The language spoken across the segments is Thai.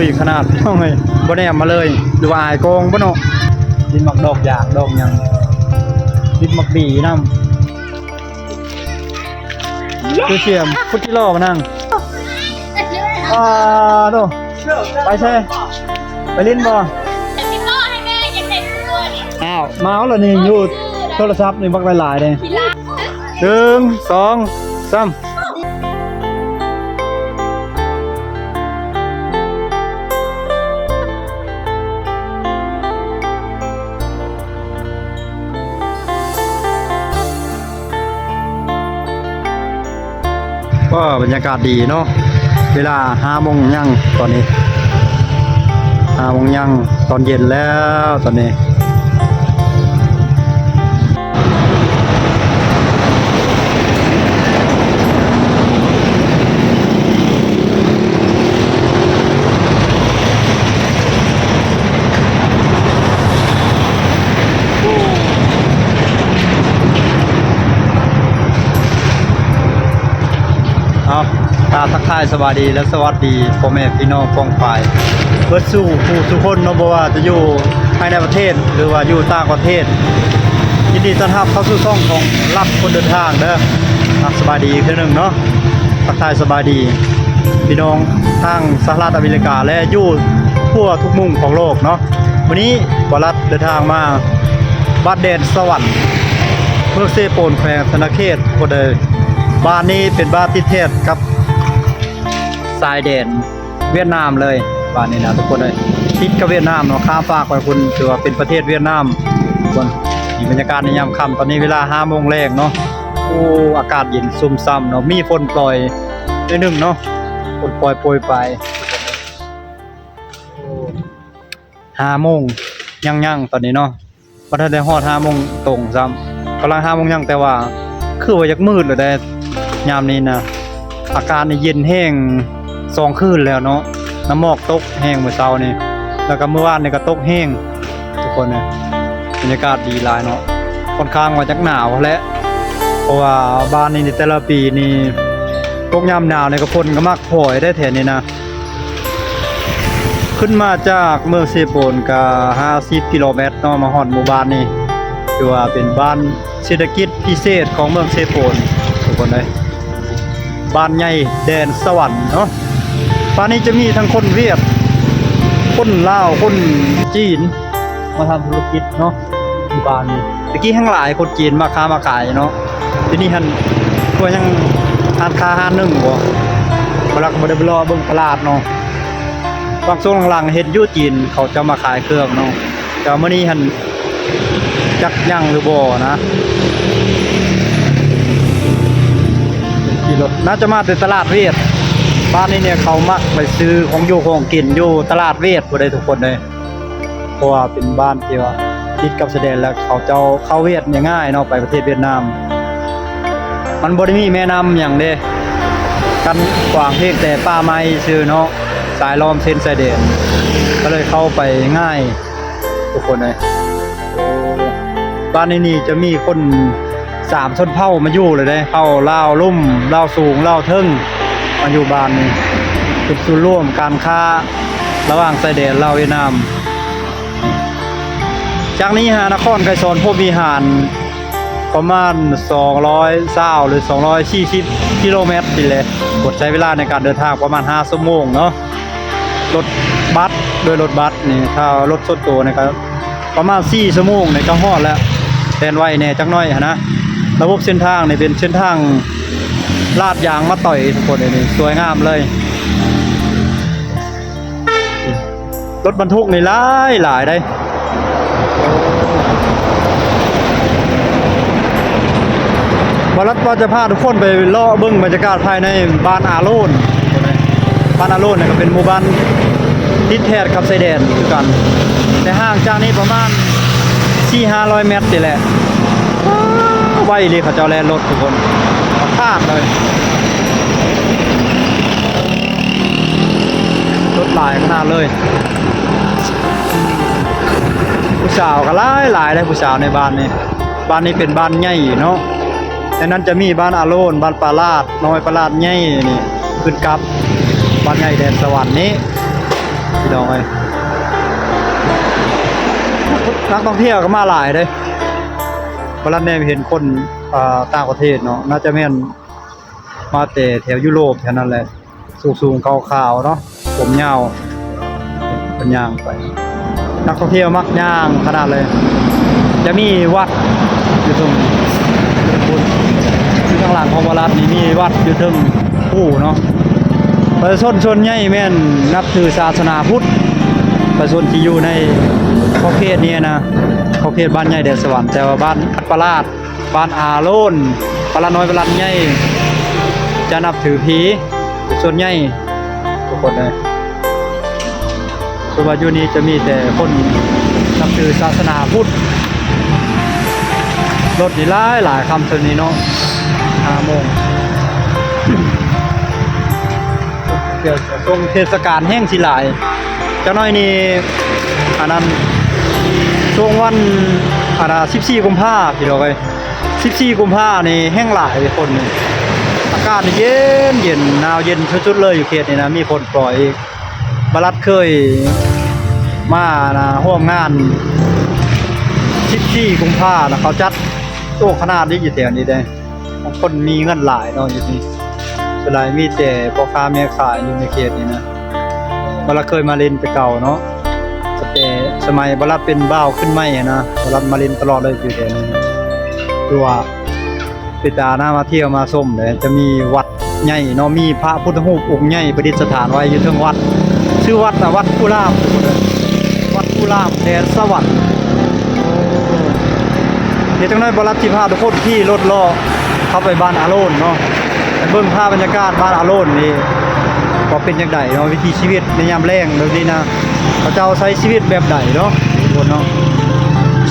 คุยขนาดเฮ้ยบ่แนมมาเลยหรือว่าอายโกงบ่เนาะดินมักดอกยางดอกหยังดินมักบีนำคือเสียมฟุตที่ล่อมานั่งอ่าโดไปใช่ไปเล่นบ่แต่พี่พ่อให้แม่ยังเด็กตัวนี่อ้าวมาเอาละนี่อยู่โทรศัพท์นี่บักหลายๆเลยพี่ลาหนึ่งสองสาม บรรยากาศดีเนาะเวลาห้าโมงยังตอนนี้ห้าโมงยังตอนเย็นแล้วตอนนี้ สวัสดีและสวัสดีพ่อแม่พี่น้องป้องปายเบิดสู่ผู้ทุกคนเนาะบ่ว่าจะอยู่ภายในประเทศหรือว่าอยู่ต่างประเทศ ยินดีต้อนรับเข้าสู่ช่องของรับคนเดินทางเด้ออะสบายดีอีกเทื่อหนึ่งเนาะทักทายสบายดี พี่น้องทางสหรัฐอเมริกาและอยู่ทั่วทุกมุมของโลกเนาะวันนี้บรัฐเดินทางมาบ้านแดนสวรรค์เมืองเซโปนแขวงธนาเขตคเดบ้านนี้เป็นบ้านที่เทศกับ สายแดนเวียดนามเลยบ้านนี้นะทุกคนเลยติดกับเวียดนามเนาะข้ามฟากไปคุณถือว่าเป็นประเทศเวียดนามทุกคนมีบรรยากาศในยามค่ำตอนนี้เวลาห้าโมงแรกเนาะโอ้อากาศเย็นซุ่มซ่ำเนาะมีฝนปล่อยนิดนึงเนาะฝนปล่อยโปรยไปห้าโมงยังๆตอนนี้เนาะพอถ้าได้ฮอดห้าโมงตรงซ้ำกำลังห้าโมงยังแต่ว่า คือว่ายากมืดเลยได้ยามนี้นะอากาศนี่เย็นแห้ง สองคืนแล้วเนาะน้ำหมอกตกแห้งเมื่อเช้านี่แล้วก็เมื่อวานนี่ก็ตกแห้งทุกคนเนี่ยบรรยากาศดีหลายเนาะค่อนข้างว่าจักหนาวและเพราะว่าบ้านนี้ในแต่ละปีนี่ตกยามหนาวนี่ก็ฝนก็มักพอยได้แถวนี้นะขึ้นมาจากเมืองเซโปนก็50กิโลเมตรเนาะมาฮอดหมู่บ้านนี่ถือว่าเป็นบ้านเศรษฐกิจพิเศษของเมืองเซโปนทุกคนเลยบ้านใหญ่แดนสวรรค์เนาะ บ้านนี้จะมีทั้งคนเวียด คนลาว คนจีน มาทำธุรกิจเนาะที่บ้านนี้ตะกี้ทั้งหลายคนจีนมาค้ามาขายเนาะ ทีนี้หันตัวยังทานค้าห้านหนึ่งบ่บลักบ่ได้รอเบิ่งตลาดเนาะบางช่วงหลังๆเห็นอยูจีนเขาจะมาขายเครื่องเนาะแต่มื้อนี้หันจักยังหรือบ่นะขี่รถน่าจะมาแต่ตลาดเวียด บ้านนี้เนี่ยเขามักไปซื้อของอยู่ของกินอยู่ตลาดเวียดบ่ได้ทุกคนเลยเพราะว่าเป็นบ้านที่ว่าติดกับชายแดนแล้วเขาเจ้าเข้าเวียดเนี่ยง่ายเนาะไปประเทศเวียดนาม มันบ่ได้มีแม่น้ำหยังเด้กันกวางเพียงแต่ป่าไม้ชื่อเนาะสายล้อมเส้นสายเดนก็เลยเข้าไปง่ายทุกคนเลยบ้านนี้นี่จะมีคนสามชนเผ่ามาอยู่เลยได้เผ่าลาวลุ่มลาวสูงลาวเทิง มายู่บ้านนี้เป็นส่ร่วมการค้าระหว่างสายแดนลาวเวียดนาม จากนี้ฮะนครไกรสอนพบวิหารประมาณ200เศร้าหรือ240กิโลเมตรนี่แหละกดใช้เวลาในการเดินทางประมาณ5ชั่วโมงเนาะรถบัสโดยรถบัสนี่ถ้ารถส่วนตัวนี่ก็ประมาณ4ชั่วโมงในก็ฮอดแล้วแทนไว้แน่จักหน่อยนะระบบเส้นทางในเป็นเส้นทาง ลาดยางมาต่อยทุกคนเลยนี่สวยงามเลย รถบรรทุกนี่หลายหลายได้บรัฐว่าจะพาทุกคนไปเลาะเบิ้งบรรยากาศภายในบ้านอาโลนบ้านอาโลนเนี่ยก็เป็นหมู่บ้านติดแทดกับไซแดนกัน แต่ห่างจากนี้ประมาณ4-500 เมตรนี่แหละว้าวไวเลยเขาเจ้าแลนรถทุกคน พาดเลยรถหลายขนาดเลย ผู้สาวก็หลายหลายเลยผู้สาวในบ้านนี้บ้านนี้เป็นบ้านใหญ่เนาะในนั้นจะมีบ้านอาโลนบ้านปลาลาดน้อยปลาลาดใหญ่นี่ขึ้นกับบ้านใหญ่แดนสวรรค์นี้พี่น้องเอ้ยนักท่องเที่ยวก็มาหลายเด้เพราะฉะนั้นแม่เห็นคน ต่างประเทศเนาะน่าจะแม่นมาแต่แถวยุโรปแถวนั้นแหละ สูงๆขาวๆเนาะผมยาวเป็นย่างไป นักท่องเที่ยวมักย่างขนาดเลย จะมีวัดอยู่ตรงคุณที่ข้างหลังของวรัตนี่มีวัดอยู่ตรงผู้เนาะประชาชนชนใหญ่แม่นนับถือศาสนาพุทธประชาชนที่อยู่ในขอบเขตนี้นะขอบเขตบ้านใหญ่เดชสวรรค์แต่ว่าบ้านอัปราด บ้านอาโลนปลาน้อยปลาใหญ่จะนับถือผีส่วนใหญ่ทุกคนเลยส่วายู่นี้จะมีแต่คนนับถือศาสนาพุทธรถนี่หลายหลายคำเท่านี้เนาะห้าโมงเดี๋ยวตรงเทศกาลแห้งสิหลายจักหน้อยนี่อันนั้นช่วงวันอันน่ะ14กุมภาพันธ์พี่น้องเอ้ย 14กุมภาพันธ์นี่แห้งหลายคนอากาศเย็นเย็นหนาวเย็นชุดๆเลยอยู่เขตนี่นะมีคนปล่อยบรัดเคยมานะร่วมงาน14กุมภานะเขาจัดโต๊ะขนาดนี้อยู่แถวนี้ได้ของคนมีเงินหลายเนาะอยู่นี่ส่วนใหญ่มีแต่พ่อค้าแม่ขายอยู่ในเขตนี้นะบรัดเคยมาเล่นไปเก่าเนาะแต่สมัยบรัดเป็นบ้าวขึ้นไม่นะบรัดมาเล่นตลอดเลยอยู่แถวนี้ นะคือว่าไปตาหน้ามาเที่ยวมาส้มเลยจะมีวัดใหญ่เนาะมีพระพุทธรูปองค์ใหญ่ประดิษฐานไว้อยู่เทิงวัด ชื่อวัดน่วัดกุลามวัดกุลามแดนสวรรค์เดี๋ยวจังน้อยบรัตที่พาทุกคนที่รถล้อเข้าไปบ้านอาโลนเนาะเบิ่งภาพบรรยากาศบ้านอาโลนนี่ก็เป็นจังไดเนาะวิถีชีวิตในยามแล้งแบบนี้นะเขาเจ้าใช้ชีวิตแบบใดเนาะทุกคนเนาะ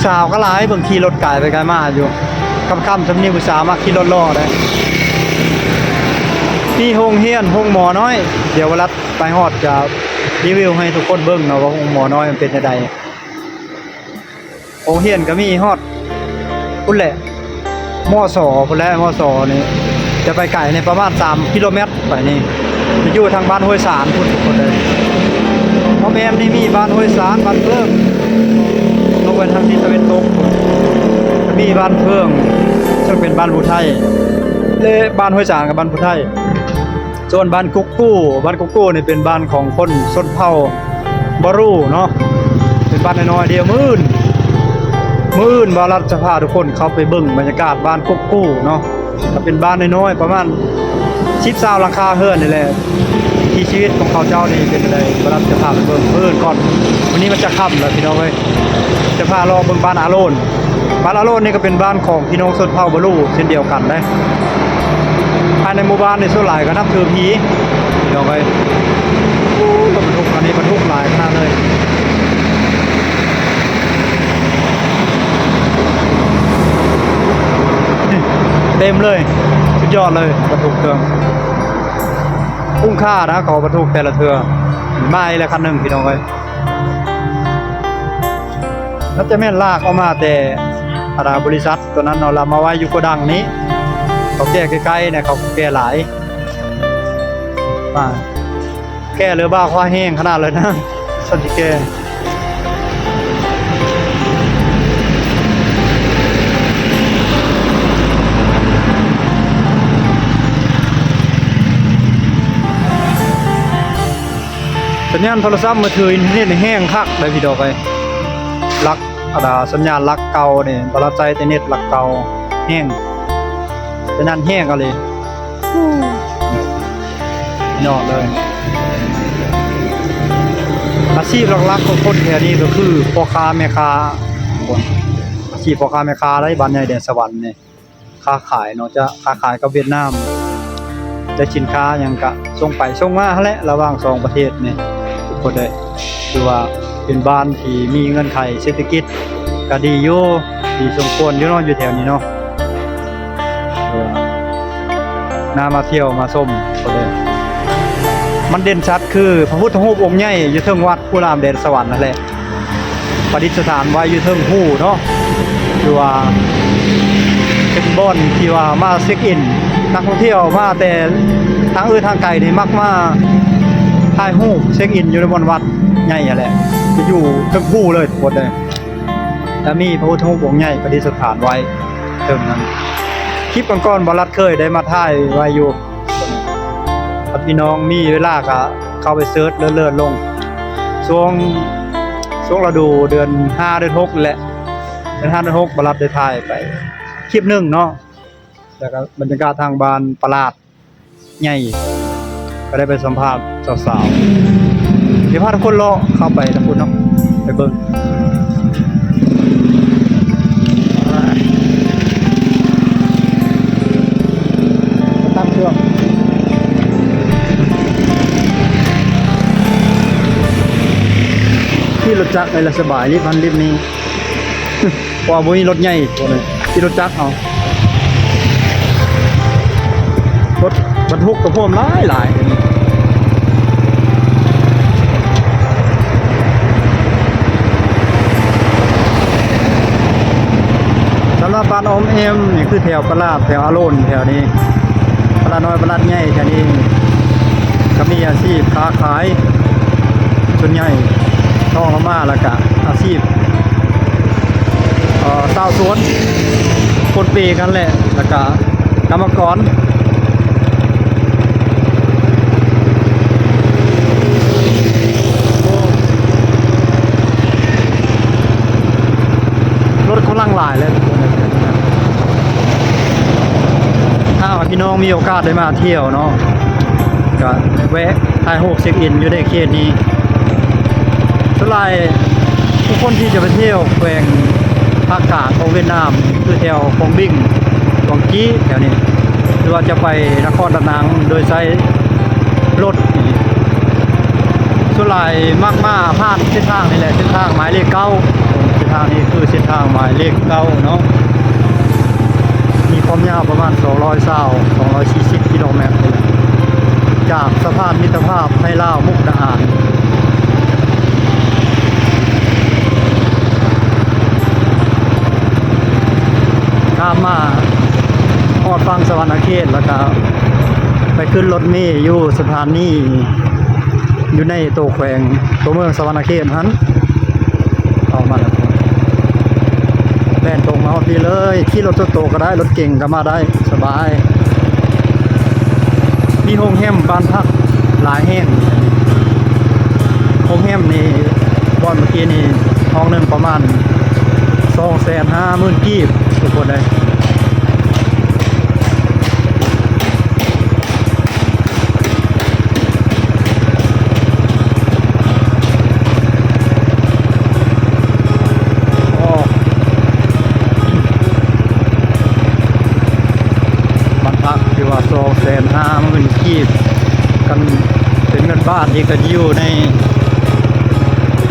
สาวก็หลายบิ่งขี่รถไกลไปไกลมาอยู่ ค่ำๆสำนีผู้สามาขี่รถล้อได้นี่โรงเรียนโรงหมอน้อย เดี๋ยววรัตไปฮอดจะรีวิวให้ทุกคนเบิ่งเนาะว่าโรงหมอน้อยมันเป็นจังไดโรงเรียนก็มีฮอดพุ่นแหละมอสอพุ่นแหละมอสอนี่จะไปไก่ในประมาณ3กิโลเมตรไปนี่จะอยู่ทางบ้านห้วยสารพุ่นทุกคนเลยเพราะแม่นี่มีบ้านห้วยสารบ้านเพิ่งลงไปทางทิศตะวันตกพุ่น มีบ้านเพิ่งซึ่งเป็นบ้านผู้ไทยและบ้านห้วยสารกับบ้านผู้ไทย ส่วนบ้านกุ๊กกู้ บ้านกุ๊กกู้นี่เป็นบ้านของคนชนเผ่าบารูเนาะเป็นบ้านน้อยเดียวมื่นมื่นบารัฐจะพาทุกคนเข้าไปเบิ่งบรรยากาศบ้านกุ๊กกู้เนาะก็เป็นบ้านน้อยๆประมาณชิปซาวหลังคาเฮือนนี่แหละที่ชีวิตของเขาเจ้านี่เป็นอะไรบารัฐจะพาไปเบิ่งเพิ่นก่อนวันนี้มันจะค่ำแล้วพี่น้องเอ้ยจะพาลองเบิ่งบ้านอาโลน บ้านอาโลนี่ก็เป็นบ้านของพี่น้องชนเผ่าบาลูเช่นเดียวกันนะภายในหมู่บ้านในส่วนหลายก็นับถือผีพี่น้องเอ้ยโอ้รถบรรทุกอันนี้บรรทุกหลายขนาดเลยเต็มเลยสุดยอดเลยบรรทุกเครื่องคุ้มค่านะขอบรรทุกแต่ละเทือมาอีกแล้วคันหนึ่งพี่น้องเอ้ยแล้วจะแม่นลากออกมาแต่ อาราบริษัทตัวนั้นเราละมาไว้อยู่โกดังนี้ เขาแก้ใกล้ๆเนี่ยเขาแก้หลายมาแก้เรือบ้าคว้าแห้งขนาดเลยนะสันติแก้สัญญาณโทรศัพท์มือถืออินเทอร์เน็ตนี่แห้งคักเลยพี่ดอกไปลัก ดาสัญญาณลักเก่าเนี่ยบราใจแต่เน็ตลักเก่าแห้งสัญญาณแห้งก็เลยยอดเลย อาชีพหลักๆของคนแถวนี้ก็คือพ่อค้าแม่ค้าคนอาชีพพ่อค้าแม่ค้าไรบ้านใหญ่แดนสวรรค์เนี่ยค้าขายเนาะจะค้าขายกับเวียดนามแต่สินค้ายังกะส่งไปส่งมาแหละระหว่างสองประเทศเนี่ทุกคนเลยคือว่า เป็นบ้านที่มีเงื่อนไขเศรษฐกิจก็ดีอยู่ดีสมควรอยู่เนาะอยู่แถวนี้เนาะน่ามาเที่ยวมาส้มคนเลยมันเด่นชัดคือพระพุทธรูปองค์ใหญ่อยู่เทิงวัดผู้รามเดชสวรรค์นั่นแหละประดิษฐานไว้อยู่เทิงหู้เนาะคือว่าเป็นบ่อนที่ว่ามาเช็คอิน นักท่องเที่ยวมาแต่ทางอื่นทางไกลนี่มักมาถ่ายรูปเช็คอินอยู่ในบนวัดใหญ่แหละ จะอยู่ทั้งคู่เลยทุกคนเลยแล้วมีพระพุทธรูปองค์ใหญ่ประดิษฐานไว้เติมนั้นคลิปก่อนๆบอลัดเคยได้มาถ่ายไว้อยู่พี่น้องมีเวลาก็เข้าไปเซิร์ชเลื่อนๆลง ช่วงช่วงเราดูเดือน5เดือน6นั่นแหละเดือน5เดือน6บอลัดได้ถ่ายไปคลิปหนึ่งเนาะแล้วก็บรรยากาศทางบ้านประหลาดใหญ่ก็ได้ไปสัมภาษณ์สาวๆ เดี๋ยวพาทุกคนรอเข้าไปนะคุณเนาะไปเบิ่งตั้งเครื่องที่รถจักรในละสบายรีบพันรีบนี้พราะว่าบ่มีรถใหญ่ตัวนี้ที่รถจักรเอารถบรรทุกกับพวกหลายหลายสำหรับบ้านอมเอ็มนี่คือแถวประลาดแถวอาโรนแถวนี้ประลาดน้อยประลาดใหญ่แถวนี้ก็มีอาชีพค้าขายส่วนใหญ่ต้องละมาล้วก็อาชีพเอ่อสาสวนคนปีกันแหละล้วก็กรรมกรรถกำลังหลายเลยทุกคนถ้าว่า พี่น้องมีโอกาสได้มาเที่ยวเนาะก็แวะถ่ายรูปเช็คอินอยู่ในเขตนี้สลายทุกคนที่จะไปเที่ยวแขวงภาคกลางของเวียดนามคือแถวคงบิงกวงจี้แถวนี้หรือว่าจะไปนครดานังโดยใช้รถส่วนหลายมากมาผ่านเส้นทางนี่แหละเส้นทางหมายเลขเก้าเส้นทางนี้คือเส้นทางหมายเลขเก้าเนาะ ความยาวประมาณ 200เศร้า240 กิโลเมตร จากสะพานมิตรภาพไทยลาวมุกดาหารข้ามมาออดฟังสวรรณเขตแล้วก็ไปขึ้นรถเมล์อยู่สถานีอยู่ในตัวแขวงตัวเมืองสวรรณเขตนั้นออกมาแล้วแล่นตรงมาพี่เลยขี่รถโตๆก็ได้รถเก่งก็มาได้สบาย มีโฮงแฮมบ้านพักหลายแห่งโฮงแฮมนี่บอนเมื่อกี้นี่ห้องหนึ่งประมาณสองแสนห้าหมื่นกีบทุกคนเลยโอ้มันพักที่ว่าสอง แสนห้าหมื่นกีบกันเป็นเงินบาทที่ก็อยู่ใน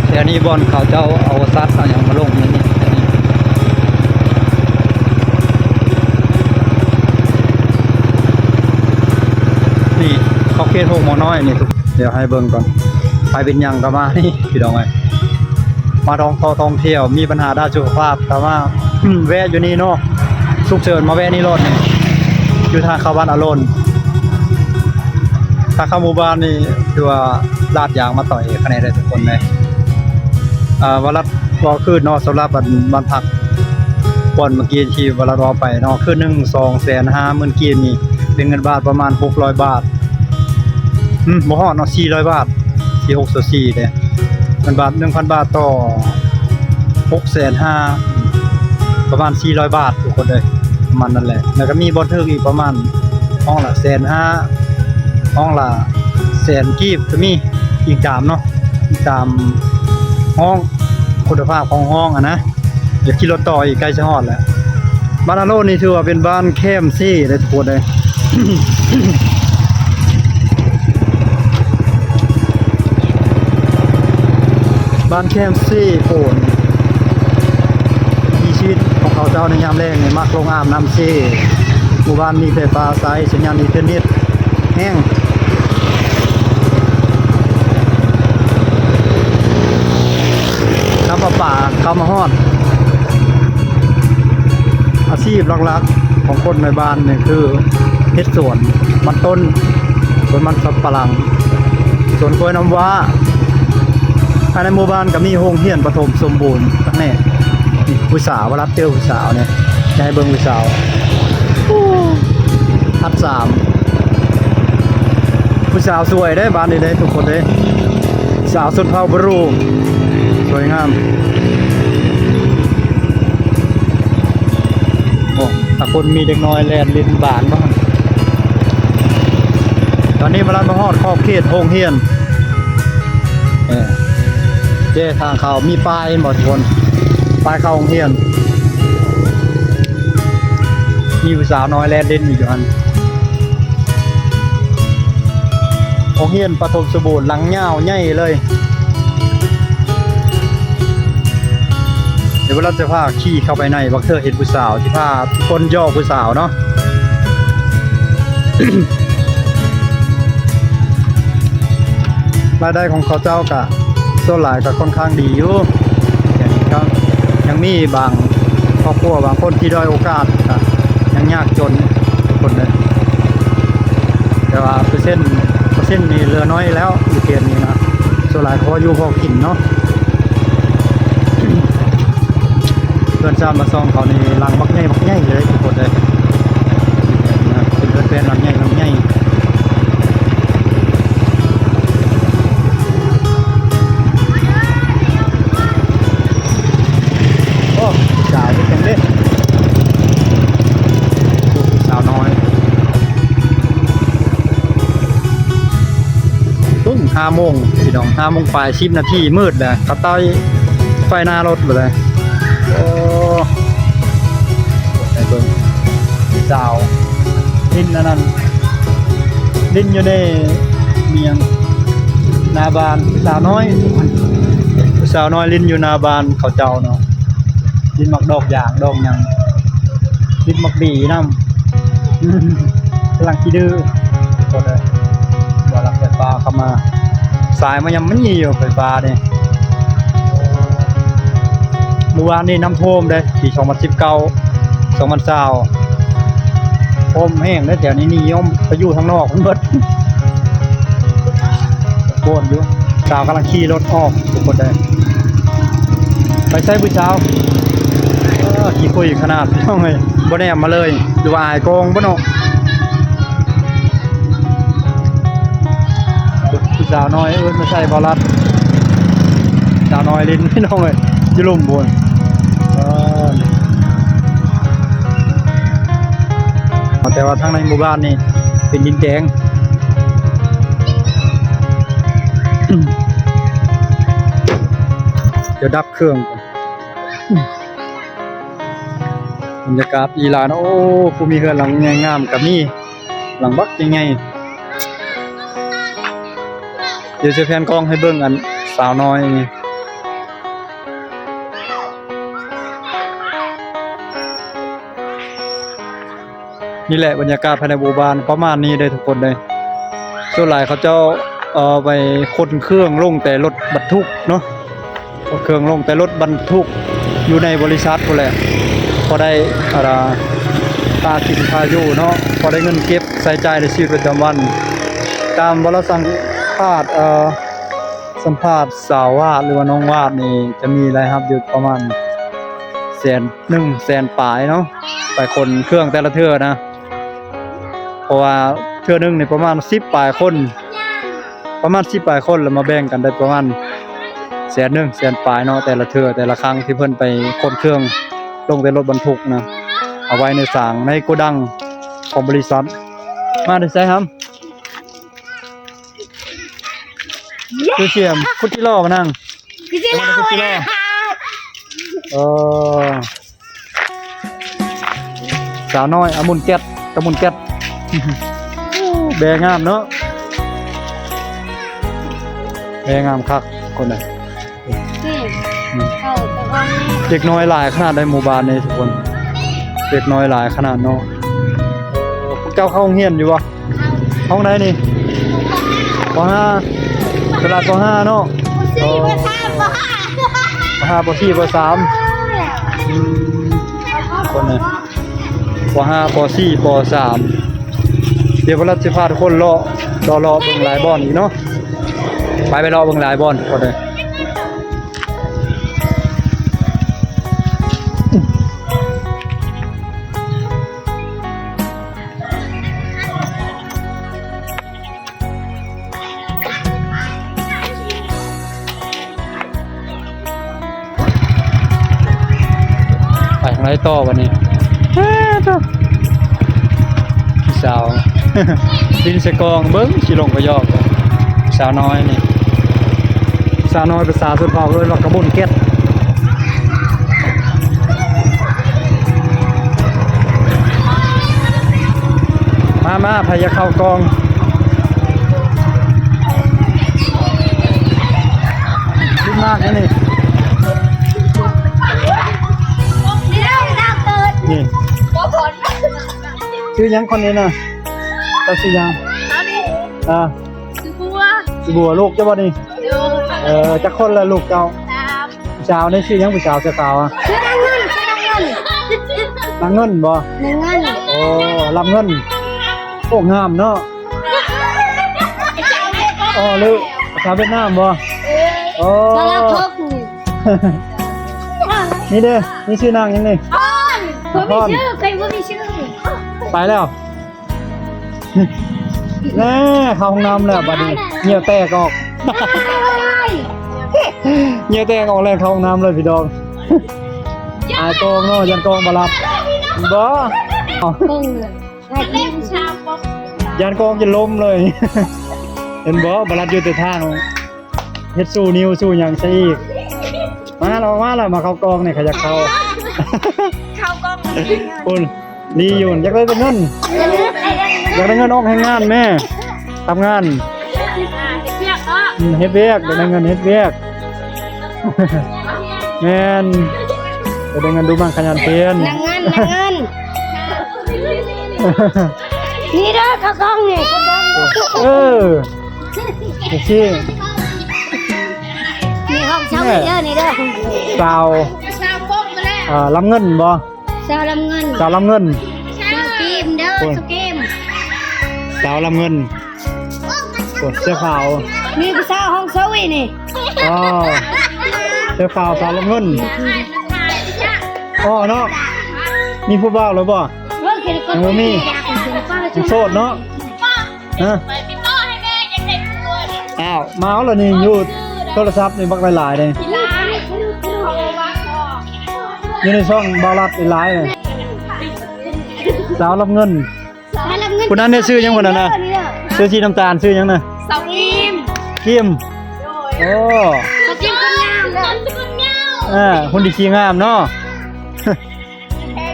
แถวนี้บอนเขาเจ้าเอาซัดเอาอย่างมาลงนี่นี่เขาเขตหกหมอน้อยนี่ทุกเดี๋ยวให้เบิ่งก่อนไปเป็นยังก็มานี่พี่น้องไงมาทองทองท่องเที่ยวมีปัญหาด้านสุขภาพ แต่ว่าแวะอยู่นี่เนาะสุกเฉินมาแวะนี่รถนี่อยู่ทางเข้าบ้านอารน ทาเข้าหมู่บ้านนี่คือว่าลาดยางมาต่อยคะแนนได้ทุกคนเลยอ่าวันละก็คือเนอสำหรับบันบันพักก่อนเมื่อกี้ที่เวลารอไปเนาะคือหนึ่งสองแสนห้าหมื่นกีบนี่เป็นเงินบาทประมาณ600บาทอืมบ่ฮอดเนาะ400บาท46ต่อ4เด้เงินบาท1,000บาทต่อ6,500ประมาณ400บาททุกคนเลยประมาณนั้นแหละแล้วก็มีบ่ถึงอีกประมาณห้องละแสนห้า ห้องละแสนกีบก็มีอีกตามเนาะอีกตามห้องคุณภาพของห้องอะนะอย่าขี่รถต่ออีกใกล้จะฮอดแล้วบ้านอาโลนี่ถือว่าเป็นบ้านแคมซี่เลยทุกคนเลยบ้านแคมซี่โอนมีชีวิตของเขาเจ้าในยามแรงในมักลงอาบน้ำซี่หมู่บ้านมีไฟฟ้าสายสัญญาณอินเทอร์เน็ตแห้ง เข้ามาฮอด อาชีพหลักๆของคนในบ้านเนี่ยคือเฮ็ดสวนมันต้นสวนมันสับปะหลังสวนกล้วยน้ำว้าภายในหมู่บ้านก็มีโรงเรียนประถมสมบูรณ์ทั้งแน่ผู้สาวว่ารับเจอผู้สาวเนี่ยจะให้เบิ่งผู้สาวทัดสามผู้สาวสวยได้บ้านนี้ได้ทุกคนเด้สาวสุดเผาบรูสวยงาม ถ้าคนมีเด็กน้อยแลนลินบานบ้างตอนนี้มาลันมาฮอดขอบเขตโรงเรียนเออเจ้ทางเขามีป้ายบ่ทุกคนป้ายเข้าโรงเรียน มีผู้สาวน้อยแลนเล่นอยู่อันโรงเรียนประถมสมบูรณ์หลังยาใหญ่เลย วเราจะพาขี่เข้าไปในบักเธอร์เห็นผู้สาวที่พาคนย่อผู้สาวเนาะรายได้ของเขาเจ้ากะส่วนหลายก็ค่อนข้างดีอยู่อย่างนี้ก็ยังมีบางครอบครัวบางคนที่ด้อยโอกาสยังยากจนคนเลยแต่ว่าเปอร์เซ็นต์เปอร์เซ็นต์นี่เหลือน้อยแล้วอยู่เกณฑ์นี้นะส่วนหลายเขาอยู่พอกินเนาะ เพื่อนชาติมาซองเขานี่ลังบักใหญ่บักใหญ่เลยทุกคนเลยเป็นเพื่อนเป็นลังใหญ่ลังใหญ่โอ้สาวเป็นจังเด้สาวน้อย ตุ้งห้าโมงพี่น้องห้าโมงปลายสิบนาทีมืดเลยกระต้อยไฟหน้ารถไปเลย สาวลิ้นอันนั้นลินอยู่ในเมียงนาบานสาวน้อยสาวน้อยลินอยู่นาบานเขาเจ้าเนาะดินหมักดอกยางดอกยังดินหมักดีน้ำกำลังคิดดื้อหมดเลยบ่รับไฟฟ้าเข้ามา สายมันยังไม่มีอยู่ไฟฟ้าเนี่ยเมื่อวานนี้น้ำท่วมเลยปี2019 2020ท่ วมแห้งแล้วแถวนี้นิยมไปอยู่ทางนอกมันเบิดโคตรอยู่สาวกำลังขี่รถออกทุกคนเลยไปใช้ผู้เช้าขี้คุยขนาดพี่น้องเลยบ่แนมมาเลยดูวาอายโกงบ่เนาะผู้สาวน้อยเอิ้นมาใส่บอลัดสาวน้อยลิ้นพี่น้องเลยยู่ลุ่มบน แต่ว่าทางในหมู่บ้านนี่เป็นดินแดงเดี๋ยวดับเครื่องบรรยากาศอีหลานโอ้ผู้มีเฮือนหลังใหญ่งามกับมีหลังบักยังไงเดี๋ยวจะแพนกล้องให้เบิ่งอันสาวน้อยนี่ นี่แหละบรรยากาศภายในหมู่บ้านประมาณนี้เลยทุกคนเลยส่วนหลายเขาเจ้าเออไปคนเครื่องลงแต่รถบรรทุกเนาะเอาเครื่องลงแต่รถบรรทุกอยู่ในบริษัทพุ่นแหละพอได้อะไรตากินพายุเนาะพอได้เงินเก็บใส่ใจในชีวิตประจำวัน ตามวารสัมภาษณ์เอ่อสัมภาษณ์สาววาดหรือว่าน้องวาดนี่จะมีรายรับอยู่ประมาณแสนหนึ่งแสนปลายเนาะไปคนเครื่องแต่ละเทื่อนะ เพราะว่าเทื่อหนึงนี่ประมาณสิบปลายคน ประมาณสิบปลายคนแล้วมาแบ่งกันได้ประมาณแสนหนึ่งแสนปลายเนาะแต่ละเทื่อแต่ละครั้งที่เพิ่นไปคนเครื่องลงแต่รถบรรทุกนะเอาไว้ในสางในโกดังของบริษัท มาได้ใช่ครับคือเสียมพุทธิล่อมานั่งคือที่เราเอามาเลยอะเออสาวน้อยอามุนแก๊สกระมุนแก๊ส แบงามเนาะแบงามคักคนน่ะนี่เข้าไปว่าแม่เด็กน้อยหลายขนาดในหมู่บ้านนี่ทุกคน เด็กน้อยหลายขนาดเนาะเออพวกเจ้าเข้าโรงเรียนอยู่วะห้องไหนนี่ปห้าตลาดปห้าเนาะสี่ภาษาบ้าปห้าปสี่ปสามอืมคนน่ะปห้าปสี่ปสาม เดี๋ยวพระราชพาทุกคนรอรอรอเบิ่งหลายบอนอีกเนาะไปไปรอเบิ่งหลายบอลทุกคนเลยไปทางไหนต่อวันนี้เอ้อต่อพี่สาว ดินสกองเบิ้งสิลงก็ยอกสาวน้อยนี่สาวน้อยภาษาสุดเผาเอิ้นว่ากระบุนเก็ดมามาพายาเข้ากองขึ้นมากนะนี่นี่ได้ดาวเปิดนี่บ่ผลชื่อหยังคนนี้น่ะ เจ้าชื่อหยังเอาดิอ่าคือบัวสิบัวลูกเจ้าบ่นี่เดี๋ยวเออจักคนละลูกเจ้าตามผู้สาวนี่ชื่อหยังผู้สาวเสื้อขาวอะชื่อดังเงินชื่อดังเงินนางเงินบ่หนึ่งเงินโอ้ลำเงินโอ้งามเนาะอ๋อลูกภาษาเวียดนามบ่โอ้ สารทกนี่นี่เด้อนี่ชื่อนางหยังนี่ อ้อนผมมีชื่อใครว่ามีชื่อ ไปแล้ว แน่เข้าห้องน้ำแล้วบัดนี้เหงี่ยวแตกออกเหงี่ยวแตกออกแล้วเข้าห้องน้ำเลยพี่ดองอายกองเนาะยันกองบ่รับบ่อ๋อเบิ่งเลยไอ้ที่ชาวป๊อปยันกองจะล้มเลย เห็นบ่บรัดอยู่แต่ทางเฮ็ดสู้นิ้วสู้หยังซะอีกมาเรามาแล้วมาเข้ากองเนี่ยขยักเข้าเข้ากล้องคุณดีอยู่อยากได้เงิน อยากได้เงินออกให้งานแม่ทำงานเปียกอะอืมเฮ็ดเวียกอยากได้เงินเฮ็ดเวียก แม่นอยากได้เงินดูบ้างขยันเพียนนางเงินนางเงิน นี่เด้อเข้ากล้องนี่เข้ากล้องเออโอเคนี่ห้องเช่านี่เด้อนี่เด้อสาวชาวป๊อปมาแล้วอ่าลำเงินบ่ชาวลำเงินสาวลำเงินชาวเกมเด้อสเกม สาวลำเงินกดเสื้อขาวมีผู้สาวห้องสวีนี่อ๋อเสื้อขาวสาวลำเงินอ๋อเนาะมีผู้บ่าวแล้วบ่เฮ้ยคือคนยังบ่มียังโสดเนาะฮะไปพี่ป้อให้แม่ยังเด็กตัวนี่อ้าวมาเอาแล้วนี่อยู่โทรศัพท์นี่บักหลายๆเลยลายเขาว่าพออยู่ในช่องบาวรัดหลายๆเลยสาวลำเงินชาวลำเงิน คนนั้นเนี่ยชื่อยังคนนั้นน่ะเสื้อสีน้ำตาลชื่อหยังน่ะสาวกิมกิมโอ้สาวกิมคนงามเด้อคนงามอ่าคนดีขี้งามเนาะ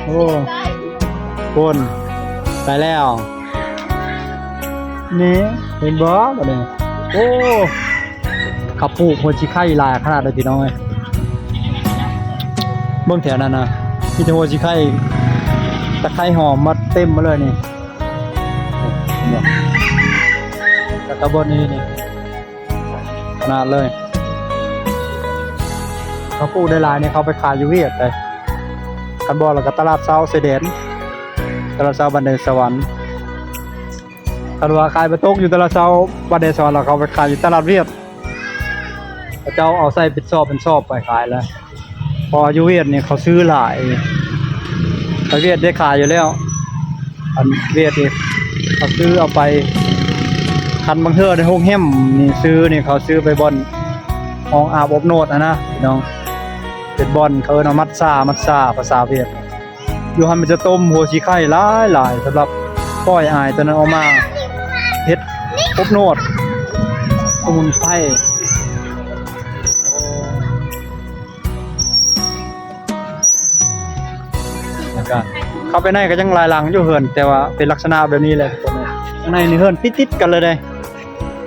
โอ้คนไปแล้วนี่เห็นบ่บัดนี้โอ้ขับปลูกหัวชิไข่หลายขนาดเลยพี่น้องเอ้ยเบิ่งแถวนั้นน่ะมีแต่หัวชิไข่ตะไคร้หอมมาเต็มมาเลยนี่ เนี่ยแล้วก็บนนี้นี่ขนาดเลย เขาปลูกได้หลายเนี่ยเขาไปขายอยู่เวียดเลยกันบอกแล้วก็ตลาดเช้าเสด็จตลาดเช้าบันเดนสวรรค์คันว่าขายไปตกอยู่ตลาดเช้าบันเดนสวรรค์แล้วเขาไปขายอยู่ตลาดเวียดเจ้าเอาใส่เป็นซอบเป็นซอบไปขายแล้วพออยู่เวียดเนี่ยเขาซื้อหลายไปเวียดได้ขายอยู่แล้วอันเวียดนี่ เขาซื้อเอาไปคันบางเทื่อในห้องแฮมนี่ซื้อนี่เขาซื้อไปบอลห้องอาบอบโนดอะนะพี่น้องเป็นบอลเขาเอิ้นว่ามัดซามัดซาภาษาเวียดอยู่หันมันจะต้มหัวชีไข่หลายหลายสำหรับป้อยอายตอนนั้นเออกมาเฮ็ดอบโนดสมุนไพร เข้าไปในก็ยังลายลังอยู่เหินแต่ว่าเป็นลักษณะแบบนี้เลยทุกคนเลยข้างในนี่เหินติดกันเลยเด้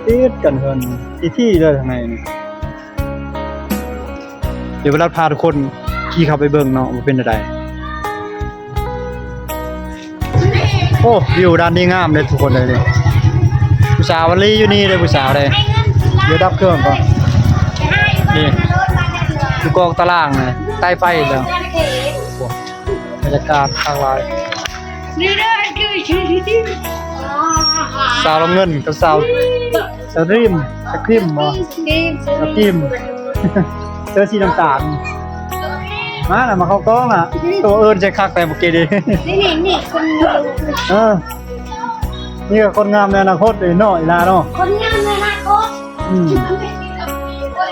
ติดกันเหินที่ๆเลยข้างในนี่เดี๋ยวเวลาพาทุกคนขี่เข้าไปเบิ่งเนาะว่าเป็นอะไรโอ้วิวด้านนี้งามเลยทุกคนเลยเลยผู้สาววันลีอยู่นี่เลยผู้สาวเลยเดี๋ยวดับเครื่องก่อนนี่ดูกองตารางเลยใต้ไฟแล้ว บรรยากาศทางลายนี่เด้อคือชื่อที่สาวลำเงินกับสาวสาวริมสครีมบ่ทีมสครีมเสื้อสีน้ำตาลมาน่ะมาเข้ากล้องอะ ตัวเอิญใช้คักแต่เมื่อกี้ดินี่นี่นี่คนเออนี่ก็คนงามในอนาคตเลยเนาะอีลาเนาะคนงามในอนาคตอืม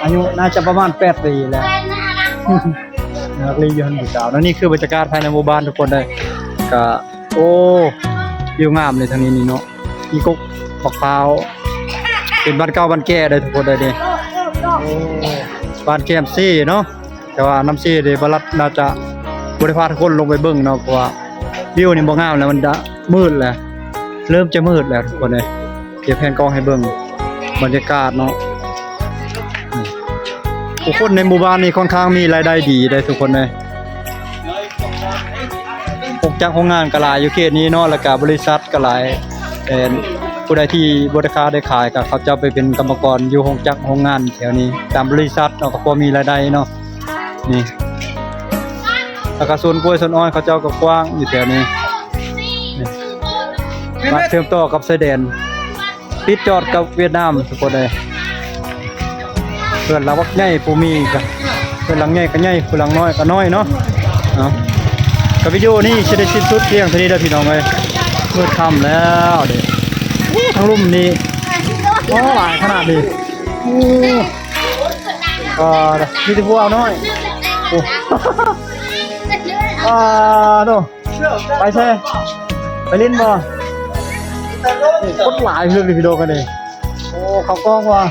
อายุน่าจะประมาณ8ปีแล้วแฟ นักเรียนอยืนอยู่ดาวแล้วนี่คือบรรยากาศภายในหมู่บ้านทุกคนเลยก็โอ้วิวงามเลยทางนี้นี่เนาะมีกุ๊กมะพร้าวเป็นบ้านเก่าบ้านแก่เลยทุกคนเลยเด้โลกโลกโลกบ้านแคมซี่เนาะแต่ว่าน้ำซี่เดบรัดน่าจะบริพาทุกคนลงไปเบิ่งเนาะเพราะว่าวิวนี่บ่งามแล้วมันจะมืดแล้วเริ่มจะมืดแล้วทุกคนเลยเดี๋ยวแพนกล้องให้เบิ่งบรรยากาศเนาะ ผู้คนในหมู่บ้านนี่ค่อนข้างมีรายได้ดีได้ทุกคนเลยพวกจากโรงงานก็หลายอยู่เขตนี้เนาะแล้วก็บริษัทก็หลายแต่ผู้ใดที่บริการได้ขายก็เขาจะไปเป็นกรรมกรอยู่โรงจักรโรงงานแถวนี้ ตามบริษัทเนาะก็พอมีรายได้เนาะนี่แล้วก็ส่วนกล้วยส่วนอ้อยเขาเจ้าก็กว้างอยู่แถวนี้มาเชื่อมต่อกับชายแดนติดจอดกับเวียดนามทุกคนเลย เพื่อนเราวักใหญ่ผู้มีก็เพื่อนหลังใหญ่ก็ใหญ่เพื่อนหลังน้อยก็น้อยเนาะเอากับวิดีโอนี้จะได้สิ้นสุดเพียงเท่านี้เด้อพี่น้องเอ้ยมืดค่ำแล้วเด้ทั้งลุ่มนี้โอ้หลายขนาดนี้โอ้ก็มีแต่พวกเอาน้อยโอ้อ่าโตไปใช่ไปเล่นบ่นี่โคตรหลายเรื่องเลยพี่โดกันเลยโอ้เขากล้องว่ะ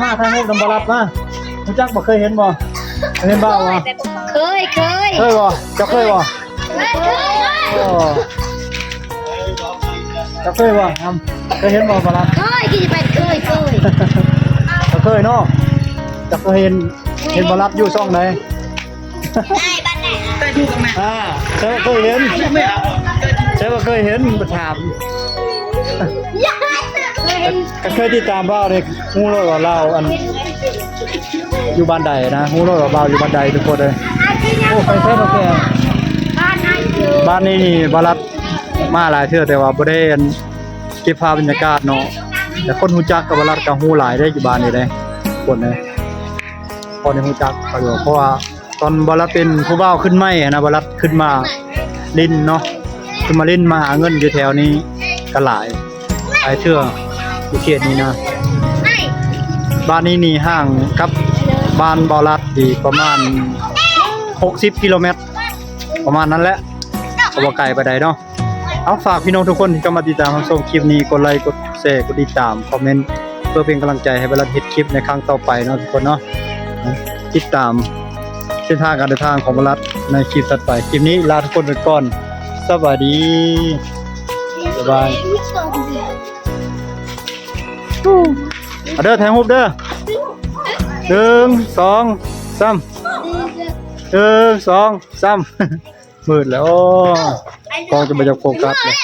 เลือกเอามาทางโลกดำบารัดมารู้จักบ่เคยเห็นบ่เคยเห็นบ้าวะเคยเคยเคยบ่เจะเคยบ่เคยเคยโอ้เจะเคยบ่ทำเคยเห็นบ่บารัดเคยที่จะไปเคยเคยจะเคยเนาะจะเคยเห็นเห็นบารัดอยู่ช่องไหนได้บ้านไหนอะอ่าใช่ว่าเคยเห็นใช่ว่าเคยเห็นมาถามเคยเห็น ก็เคยติดตามบ้าวเลยฮู้เลยว่าเราอันอยู่บ้านใดนะฮู้เลยว่าบ้าวอยู่บ้านใดทุกคนเลยโอ้ไปใช่ตัวแกบ้านไหนอยู่บ้านนี้นี่บารัดมาหลายเทื่อแต่ว่าบ่ได้อันเก็บภาพบรรยากาศเนาะแต่คนฮู้จักกับบารัดก็ฮู้หลายได้อยู่บ้านนี่เลยทุกคนเลยคนที่ฮู้จักก็อยู่เพราะว่าตอนบารัดเป็นผู้บ่าวขึ้นไม่นะบารัดขึ้นมาลินเนาะคือมาเล่นมาหาเงินอยู่แถวนี้ก็หลายหลายเทื่อ อยู่เขตนี้นะไม่บ้านนี้นี่ห่างกับบ้านบอรัดดีประมาณ 60 กิโลเมตร ประมาณนั้นแหละก็บ่ไกลไปใดเนาะเอาฝากพี่น้องทุกคนที่เข้ามาติดตามรับชมคลิปนี้กดไลค์กดแชร์กดติดตามคอมเมนต์เพื่อเป็นกำลังใจให้บรรลัดเฮ็ดคลิปในครั้งต่อไปเนาะทุกคนเนาะติดตามเส้นทางการเดินทางของบรรลัดในคลิปถัดไปคลิปนี้ลาทุกคนไปก่อนสวัสดีบ๊ายบาย เอาเด้อแทงฮุบเด้อหนึ่งสองสามหนึ่งสองสามมืดแล้วโอ้กล้องจะไปจะโฟกัสเลย